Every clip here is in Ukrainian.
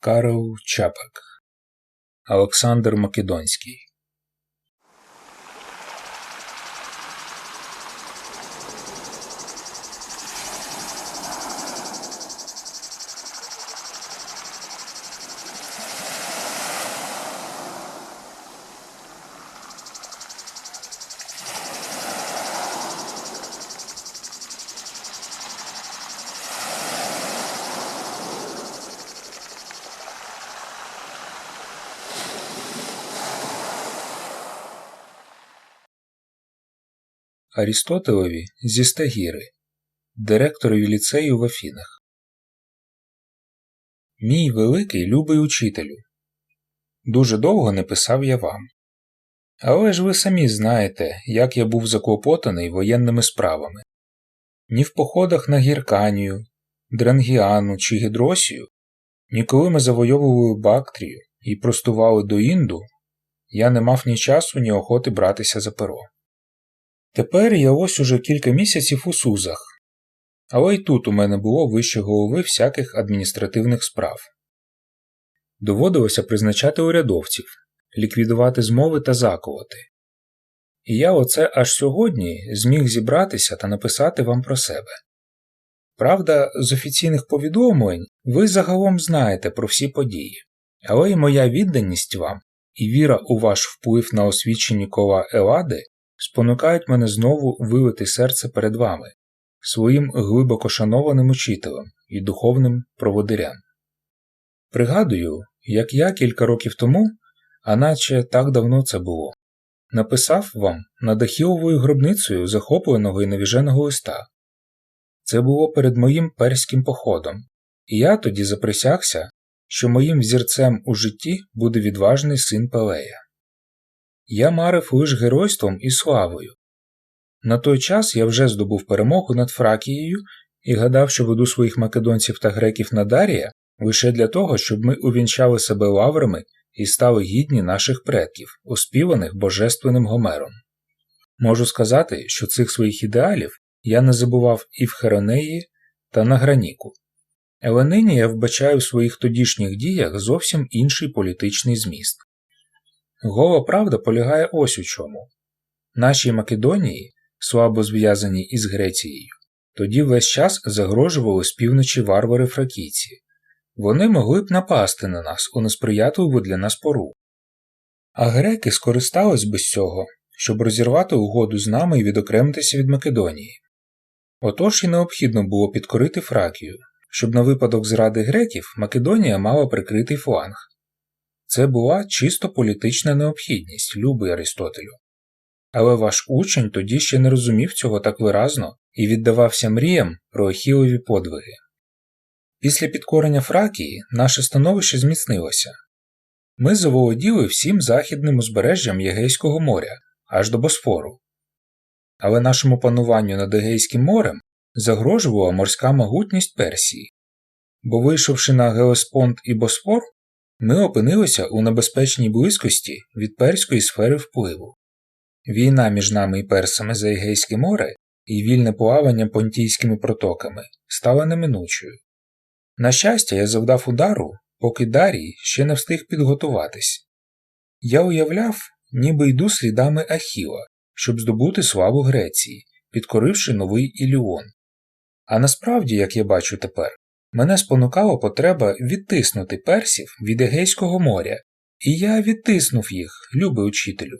Карл Чапак. Олександр Македонський Арістотелеві зі Стагіри, директорові ліцею в Афінах. Мій великий любий учителю. Дуже довго не писав я вам. Але ж ви самі знаєте, як я був заклопотаний воєнними справами. Ні в походах на Гірканію, Дрангіану чи Гідросію, ні коли ми завойовували Бактрію і простували до Інду, я не мав ні часу, ні охоти братися за перо. Тепер я ось уже кілька місяців у Сузах, але й тут у мене було вище голови всяких адміністративних справ. Доводилося призначати урядовців, ліквідувати змови та заколоти. І я оце аж сьогодні зміг зібратися та написати вам про себе. Правда, з офіційних повідомлень ви загалом знаєте про всі події, але й моя відданість вам і віра у ваш вплив на освічені кола Елади спонукають мене знову вилити серце перед вами, своїм глибоко шанованим учителем і духовним проводирям. Пригадую, як я кілька років тому, а наче так давно це було, написав вам над Ахіловою гробницею захопленого і навіженого листа. Це було перед моїм перським походом, і я тоді заприсягся, що моїм взірцем у житті буде відважний син Пелея. Я марив лиш геройством і славою. На той час я вже здобув перемогу над Фракією і гадав, що веду своїх македонців та греків на Дарія лише для того, щоб ми увінчали себе лаврами і стали гідні наших предків, оспіваних божественним Гомером. Можу сказати, що цих своїх ідеалів я не забував і в Херонеї та на Граніку. Але нині я вбачаю в своїх тодішніх діях зовсім інший політичний зміст. Гола правда полягає ось у чому. Нашій Македонії, слабо зв'язаній із Грецією, тоді весь час загрожували з півночі варвари фракійці. Вони могли б напасти на нас у несприятливу для нас пору. А греки скористались би з цього, щоб розірвати угоду з нами і відокремитися від Македонії. Отож і необхідно було підкорити Фракію, щоб на випадок зради греків Македонія мала прикритий фланг. Це була чисто політична необхідність, любий Аристотелю. Але ваш учень тоді ще не розумів цього так виразно і віддавався мріям про Ахілові подвиги. Після підкорення Фракії наше становище зміцнилося. Ми заволоділи всім західним узбережжям Єгейського моря аж до Босфору. Але нашому пануванню над Егейським морем загрожувала морська могутність Персії, бо, вийшовши на Гелеспонд і Босфор, ми опинилися у небезпечній близькості від перської сфери впливу. Війна між нами і персами за Егейське море і вільне плавання понтійськими протоками стала неминучою. На щастя, я завдав удару, поки Дарій ще не встиг підготуватись. Я уявляв, ніби йду слідами Ахіла, щоб здобути славу Греції, підкоривши новий Іліон. А насправді, як я бачу тепер, мене спонукала потреба відтиснути персів від Егейського моря, і я відтиснув їх, любий учителю.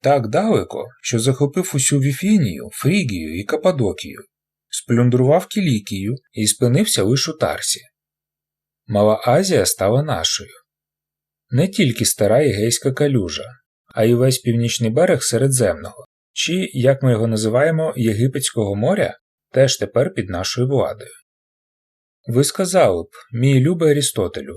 Так далеко, що захопив усю Віфінію, Фрігію і Кападокію, сплюндрував Кілікію і спинився лише у Тарсі. Мала Азія стала нашою. Не тільки стара Єгейська калюжа, а й весь північний берег Середземного, чи, як ми його називаємо, Єгипетського моря, теж тепер під нашою владою. Ви сказали б, мій любий Арістотелю,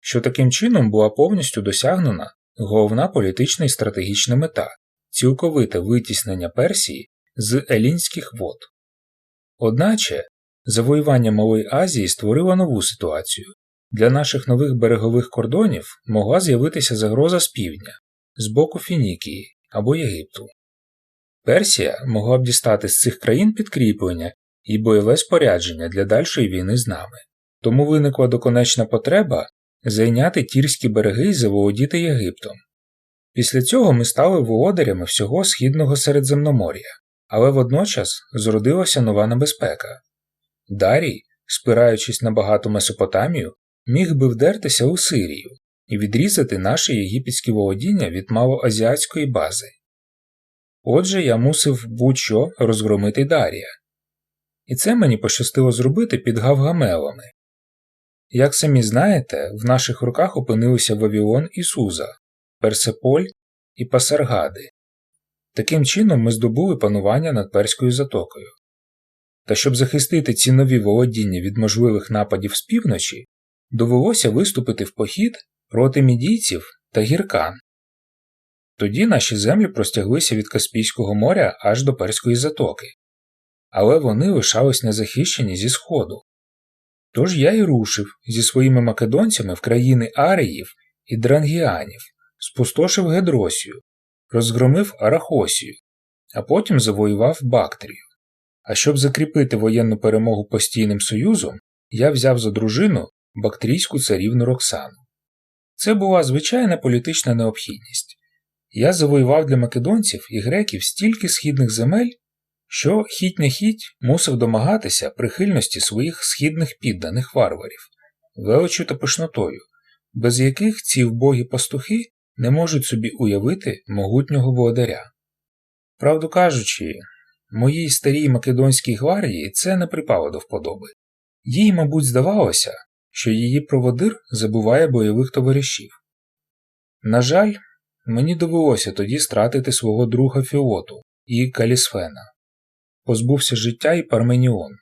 що таким чином була повністю досягнена головна політична і стратегічна мета цілковите витіснення Персії з елінських вод. Одначе завоювання Малої Азії створило нову ситуацію. Для наших нових берегових кордонів могла з'явитися загроза з півдня, з боку Фінікії або Єгипту. Персія могла б дістати з цих країн підкріплення і бойове спорядження для дальшої війни з нами. Тому виникла доконечна потреба зайняти тірські береги і заволодіти Єгиптом. Після цього ми стали володарями всього східного Середземномор'я, але водночас зродилася нова небезпека. Дарій, спираючись на багату Месопотамію, міг би вдертися у Сирію і відрізати наші єгипетські володіння від малоазіатської бази. Отже, я мусив будь-що розгромити Дарія. І це мені пощастило зробити під Гавгамелами. Як самі знаєте, в наших руках опинилися Вавілон і Суза, Персеполь і Пасаргади. Таким чином ми здобули панування над Перською затокою. Та щоб захистити ці нові володіння від можливих нападів з півночі, довелося виступити в похід проти мідійців та гіркан. Тоді наші землі простяглися від Каспійського моря аж до Перської затоки, але вони лишались незахищені зі сходу. Тож я й рушив зі своїми македонцями в країни Аріїв і Дрангіанів, спустошив Гедросію, розгромив Арахосію, а потім завоював Бактрію. А щоб закріпити воєнну перемогу постійним союзом, я взяв за дружину бактрійську царівну Роксану. Це була звичайна політична необхідність. Я завоював для македонців і греків стільки східних земель, що хіть не хіть мусив домагатися прихильності своїх східних підданих варварів, величю та пишнотою, без яких ці вбогі пастухи не можуть собі уявити могутнього володаря. Правду кажучи, моїй старій македонській гвардії це не припало до вподоби. Їй, мабуть, здавалося, що її проводир забуває бойових товаришів. На жаль, мені довелося тоді стратити свого друга Фіоту і Калісфена, позбувся життя і Парменіон.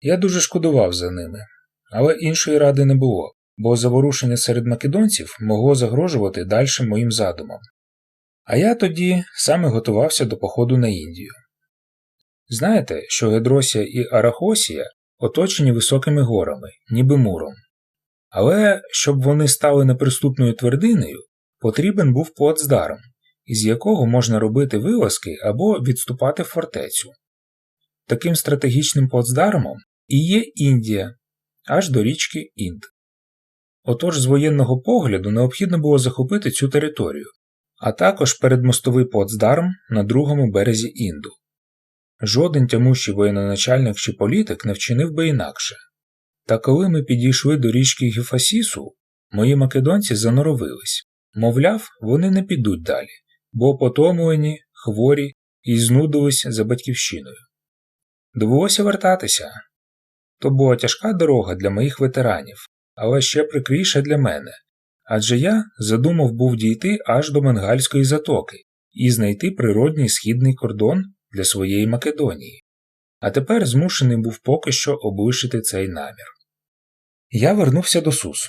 Я дуже шкодував за ними, але іншої ради не було, бо заворушення серед македонців могло загрожувати дальшим моїм задумам. А я тоді саме готувався до походу на Індію. Знаєте, що Гедросія і Арахосія оточені високими горами, ніби муром. Але щоб вони стали неприступною твердиною, потрібен був плацдарм, із якого можна робити вилазки або відступати в фортецю. Таким стратегічним плацдармом і є Індія, аж до річки Інд. Отож з воєнного погляду необхідно було захопити цю територію, а також передмостовий плацдарм на другому березі Інду. Жоден тямущий воєноначальник чи політик не вчинив би інакше. Та коли ми підійшли до річки Гефасісу, мої македонці заноровились мовляв, вони не підуть далі, бо потомлені, хворі і знудились за батьківщиною. Довелося вертатися. То була тяжка дорога для моїх ветеранів, але ще прикріша для мене, адже я задумав був дійти аж до Бенгальської затоки і знайти природній східний кордон для своєї Македонії, а тепер змушений був поки що облишити цей намір. Я вернувся до Сус.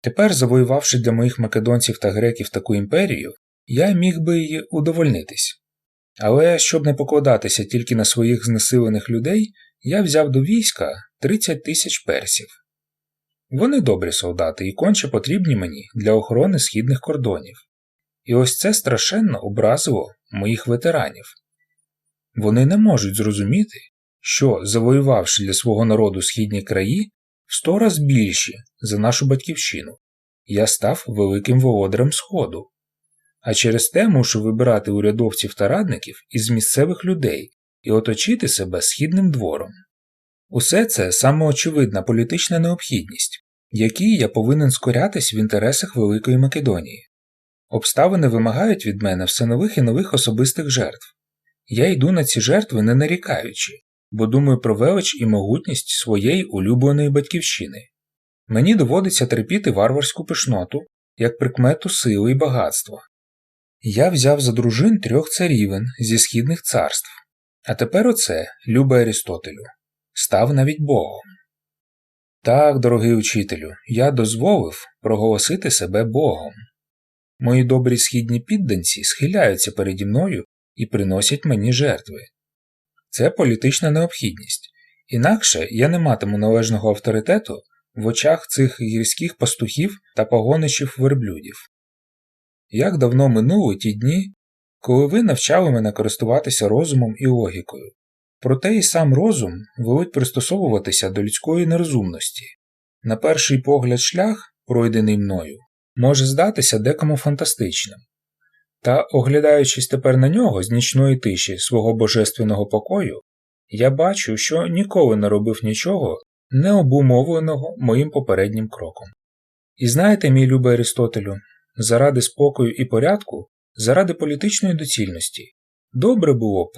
Тепер, завоювавши для моїх македонців та греків таку імперію, я міг би її удовольнитись. Але щоб не покладатися тільки на своїх знесилених людей, я взяв до війська 30 тисяч персів. Вони добрі солдати і конче потрібні мені для охорони східних кордонів. І ось це страшенно образило моїх ветеранів. Вони не можуть зрозуміти, що, завоювавши для свого народу східні краї, в сто раз більші за нашу батьківщину, я став великим володарем Сходу. А через те мушу вибирати урядовців та радників із місцевих людей і оточити себе східним двором. Усе це самоочевидна політична необхідність, якій я повинен скорятись в інтересах Великої Македонії. Обставини вимагають від мене все нових і нових особистих жертв. Я йду на ці жертви не нарікаючи, бо думаю про велич і могутність своєї улюбленої батьківщини. Мені доводиться терпіти варварську пишноту, як прикмету сили і багатства. Я взяв за дружин трьох царівен зі східних царств, а тепер оце, любе Арістотелю, став навіть Богом. Так, дорогий учителю, я дозволив проголосити себе Богом. Мої добрі східні підданці схиляються переді мною і приносять мені жертви. Це політична необхідність, інакше я не матиму належного авторитету в очах цих гірських пастухів та погоничів верблюдів. Як давно минули ті дні, коли ви навчали мене користуватися розумом і логікою, проте і сам розум велить пристосовуватися до людської нерозумності. На перший погляд шлях пройдений мною, може здатися декому фантастичним. Та, оглядаючись тепер на нього з нічної тиші свого божественного покою, я бачу, що ніколи не робив нічого необумовленого моїм попереднім кроком. І знаєте, мій любий Аристотелю, заради спокою і порядку, заради політичної доцільності, добре було б,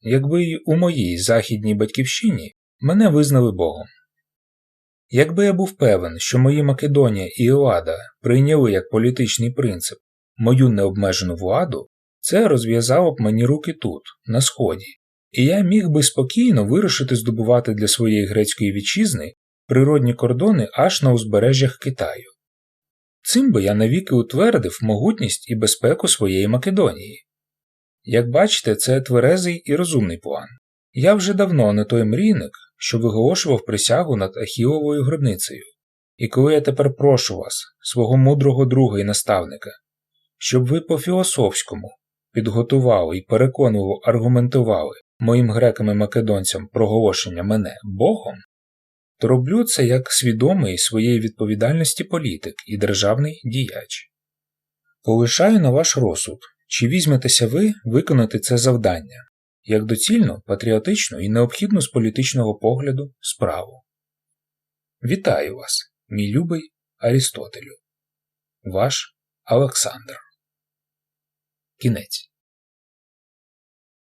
якби й у моїй західній батьківщині мене визнали Богом. Якби я був певен, що мої Македонія і Іоада прийняли як політичний принцип мою необмежену владу, це розв'язало б мені руки тут, на сході, і я міг би спокійно вирушити здобувати для своєї грецької вітчизни природні кордони аж на узбережжях Китаю. Цим би я навіки утвердив могутність і безпеку своєї Македонії. Як бачите, це тверезий і розумний план. Я вже давно не той мрійник, що виголошував присягу над Ахіловою гробницею, і коли я тепер прошу вас, свого мудрого друга і наставника, щоб ви по-філософському підготували і переконливо аргументували моїм грекам і македонцям проголошення мене Богом, то роблю це як свідомий своєї відповідальності політик і державний діяч. Полишаю на ваш розсуд, чи візьметеся ви виконати це завдання як доцільну, патріотичну і необхідну з політичного погляду справу. Вітаю вас, мій любий Арістотелю. Ваш Олександр. Кінець.